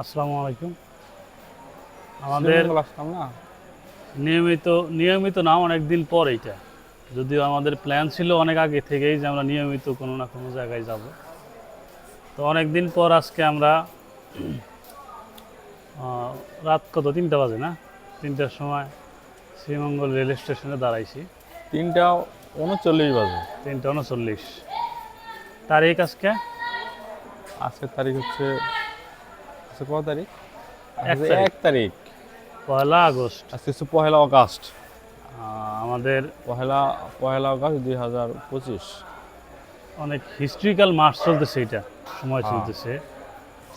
আসসালামু আলাইকুম। আমাদের নিয়মিত নিয়মিত না অনেক দিন পর এইটা। যদিও আমাদের প্ল্যান ছিল অনেক আগে থেকেই যে আমরা নিয়মিত কোনো না কোনো জায়গায় যাব। তো অনেক দিন পর আজকে আমরা রাত কত? তিনটা বাজে না? তিনটার সময় শ্রীমঙ্গল রেল স্টেশনে দাঁড়াইছি। তিনটা উনচল্লিশ বাজে। তিনটা উনচল্লিশ। তারিখ আজকে? আজকের তারিখ হচ্ছে আজকে কত তারিখ? এক আজকে তারিখ। এক তারিখ। পয়লা আগস্ট। আজকে হচ্ছে পহেলা অগাস্ট আমাদের পহেলা পহেলা অগাস্ট দুই হাজার পঁচিশ। অনেক হিস্ট্রিক্যাল মাস চলতেছে এটা সময় হ্যাঁ। চলতেছে।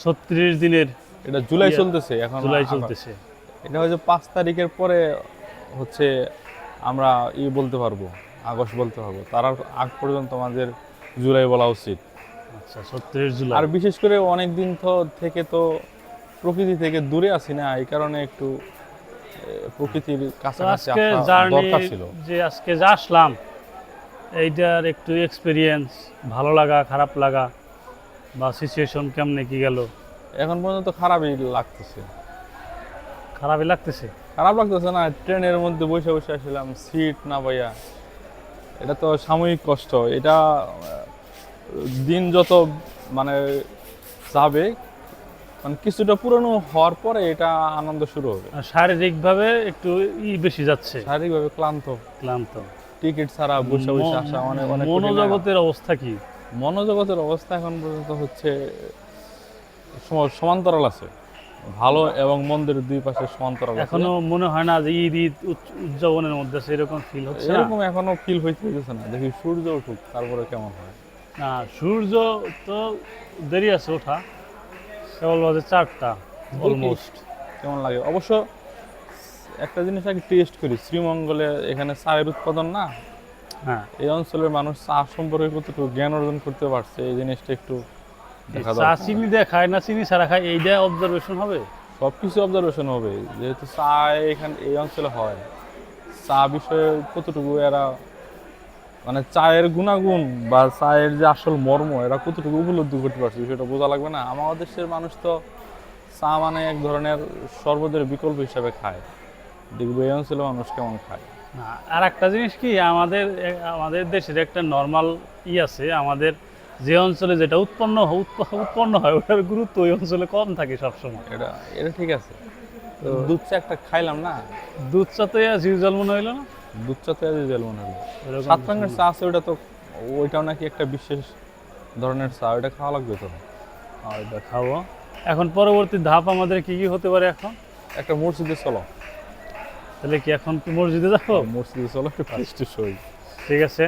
ছত্রিশ দিনের এটা জুলাই ইয়ে, চলতেছে এখন জুলাই চলতেছে। এটা হচ্ছে পাঁচ তারিখের পরে হচ্ছে আমরা ই বলতে পারব আগস্ট বলতে পারব। তার আগ পর্যন্ত আমাদের জুলাই বলা উচিত। আচ্ছা জুলাই। আর বিশেষ করে অনেক দিন তো থেকে তো প্রকৃতি থেকে দূরে আছি না এই কারণে একটু প্রকৃতির কাছাকাছি আজকে জার্নি যে আজকে যা আসলাম এইটার একটু এক্সপিরিয়েন্স ভালো লাগা খারাপ লাগা বা সিচুয়েশন কেমনে কি গেল? এখন পর্যন্ত খারাপই লাগতেছে। খারাপই লাগতেছে? খারাপ লাগতেছে না ট্রেনের মধ্যে বসে বসে আসলাম সিট না পাইয়া। এটা তো সাময়িক কষ্ট এটা দিন যত মানে যাবে মানে কিছুটা পুরনো হওয়ার পরে এটা আনন্দ শুরু হবে। শারীরিকভাবে একটু ই বেশি যাচ্ছে। শারীরিকভাবে ক্লান্ত। ক্লান্ত। টিকিট ছাড়া বসে বসে আসা অনেক অনেক মনোজগতের অবস্থা কি? মনোজগতের অবস্থা এখন পর্যন্ত হচ্ছে সমান্তরাল আছে। ভালো এবং মন্দের দুই পাশে সমান্তরাল এখনও মনে হয় না যে ঈদ ঈদ উদযাপনের মধ্যে সেরকম ফিল হচ্ছে এরকম এখনও ফিল হইতে হইতেছে না। দেখি সূর্য উঠুক তারপরে কেমন হয়। না সূর্য তো দেরি আছে ওঠা। কেবল বাজে চারটা অলমোস্ট কেমন লাগে? অবশ্য একটা জিনিস আগে টেস্ট করি শ্রীমঙ্গলে এখানে চায়ের উৎপাদন না? হ্যাঁ। এই অঞ্চলের মানুষ চা সম্পর্কে কতটুকু জ্ঞান অর্জন করতে পারছে এই জিনিসটা একটু চা চিনি দিয়ে খায় না চিনি ছাড়া খায় এইটা অবজারভেশন হবে? সব কিছু অবজারভেশন হবে যেহেতু চা এখানে এই অঞ্চলে হয়। চা বিষয়ে কতটুকু এরা মানে চায়ের গুণাগুণ বা চায়ের যে আসল মর্ম এরা কতটুকু উপলব্ধি করতে পারছে সেটা বোঝা লাগবে না। আমাদের দেশের মানুষ তো চা মানে এক ধরনের শরবতের বিকল্প হিসাবে খায়। দেখবে এই অঞ্চলে মানুষ কেমন খায়। আর একটা জিনিস কি আমাদের আমাদের দেশের একটা নর্মাল ই আছে আমাদের যে অঞ্চলে যেটা উৎপন্ন উৎপন্ন হয় ওটার গুরুত্ব ওই অঞ্চলে কম থাকে সবসময়। এটা এটা ঠিক আছে। তো দুধ চা একটা খাইলাম না? দুধ চা তো জিউজাল মনে হইল না। দুধ চা তো জেল মনে এরকম সাত রঙের চা আছে ওটা তো ওইটাও নাকি একটা বিশেষ ধরনের চা ওইটা খাওয়া লাগবে তো? আর এটা খাব। এখন পরবর্তী ধাপ আমাদের কি কি হতে পারে এখন? একটা মসজিদে চলো। তাহলে কি এখন কি মসজিদে যাব? মসজিদে চলো একটু ফিস্টি সই ঠিক আছে।